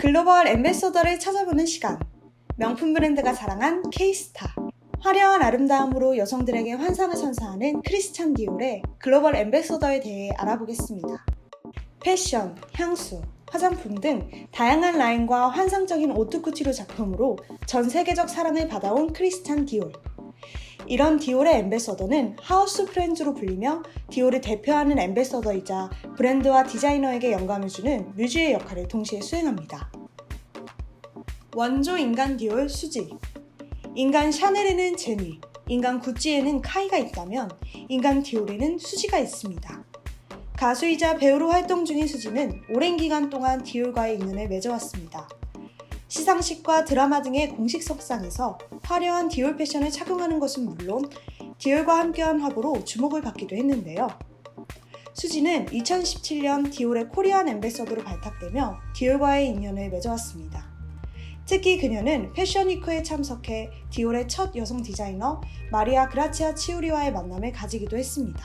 글로벌 엠베서더를 찾아보는 시간. 명품 브랜드가 자랑한 K스타. 화려한 아름다움으로 여성들에게 환상을 선사하는 크리스찬 디올의 글로벌 엠베서더에 대해 알아보겠습니다. 패션, 향수, 화장품 등 다양한 라인과 환상적인 오투쿠티로 작품으로 전 세계적 사랑을 받아온 크리스찬 디올. 이런 디올의 엠베서더는 하우스 프렌즈로 불리며 디올을 대표하는 엠베서더이자 브랜드와 디자이너에게 영감을 주는 뮤즈의 역할을 동시에 수행합니다. 원조 인간 디올 수지 인간 샤넬에는 제니, 인간 구찌에는 카이가 있다면 인간 디올에는 수지가 있습니다. 가수이자 배우로 활동 중인 수지는 오랜 기간 동안 디올과의 인연을 맺어왔습니다. 시상식과 드라마 등의 공식 석상에서 화려한 디올 패션을 착용하는 것은 물론 디올과 함께한 화보로 주목을 받기도 했는데요. 수지는 2017년 디올의 코리안 엠베서더로 발탁되며 디올과의 인연을 맺어왔습니다. 특히 그녀는 패션위크에 참석해 디올의 첫 여성 디자이너 마리아 그라치아 치우리와의 만남을 가지기도 했습니다.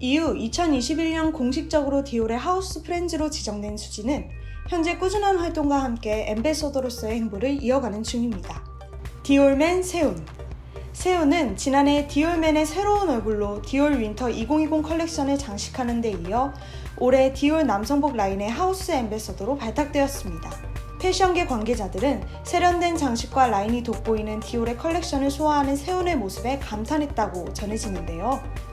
이후 2021년 공식적으로 디올의 하우스 프렌즈로 지정된 수지는 현재 꾸준한 활동과 함께 엠베서더로서의 행보를 이어가는 중입니다. 디올맨 세운 세운은 지난해 디올맨의 새로운 얼굴로 디올 윈터 2020 컬렉션을 장식하는 데 이어 올해 디올 남성복 라인의 하우스 엠베서더로 발탁되었습니다. 패션계 관계자들은 세련된 장식과 라인이 돋보이는 디올의 컬렉션을 소화하는 세운의 모습에 감탄했다고 전해지는데요.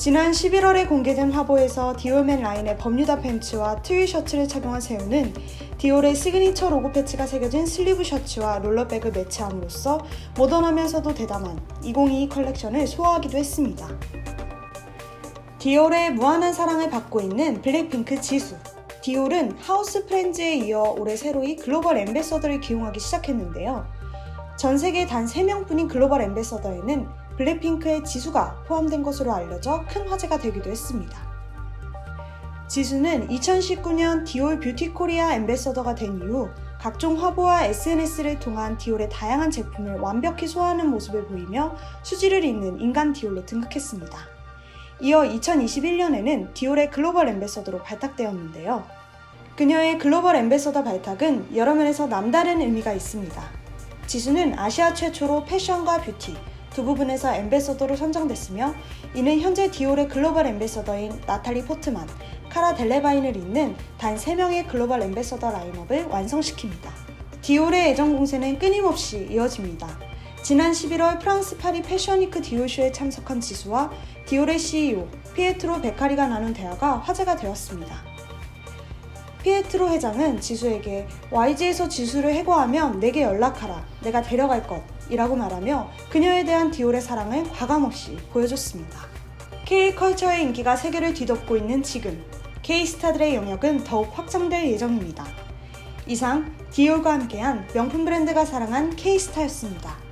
지난 11월에 공개된 화보에서 디올맨 라인의 버뮤다 팬츠와 트윌 셔츠를 착용한 세우는 디올의 시그니처 로고 패치가 새겨진 슬리브 셔츠와 롤러백을 매치함으로써 모던하면서도 대담한 2022 컬렉션을 소화하기도 했습니다. 디올의 무한한 사랑을 받고 있는 블랙핑크 지수. 디올은 하우스 프렌즈에 이어 올해 새로이 글로벌 엠베서더를 기용하기 시작했는데요. 전 세계 단 3명뿐인 글로벌 엠베서더에는 블랙핑크의 지수가 포함된 것으로 알려져 큰 화제가 되기도 했습니다. 지수는 2019년 디올 뷰티 코리아 엠베서더가 된 이후 각종 화보와 SNS를 통한 디올의 다양한 제품을 완벽히 소화하는 모습을 보이며 수지를 잇는 인간 디올로 등극했습니다. 이어 2021년에는 디올의 글로벌 엠베서더로 발탁되었는데요. 그녀의 글로벌 엠베서더 발탁은 여러 면에서 남다른 의미가 있습니다. 지수는 아시아 최초로 패션과 뷰티, 두 부분에서 엠베서더로 선정됐으며 이는 현재 디올의 글로벌 엠베서더인 나탈리 포트만, 카라 델레바인을 잇는 단 3명의 글로벌 엠베서더 라인업을 완성시킵니다. 디올의 애정 공세는 끊임없이 이어집니다. 지난 11월 프랑스 파리 패션위크 디올쇼에 참석한 지수와 디올의 CEO 피에트로 베카리가 나눈 대화가 화제가 되었습니다. 피에트로 회장은 지수에게 YG에서 지수를 해고하면 내게 연락하라. 내가 데려갈 것. 이라고 말하며 그녀에 대한 디올의 사랑을 과감없이 보여줬습니다. K컬처의 인기가 세계를 뒤덮고 있는 지금, K스타들의 영역은 더욱 확장될 예정입니다. 이상 디올과 함께한 명품 브랜드가 사랑한 K스타였습니다.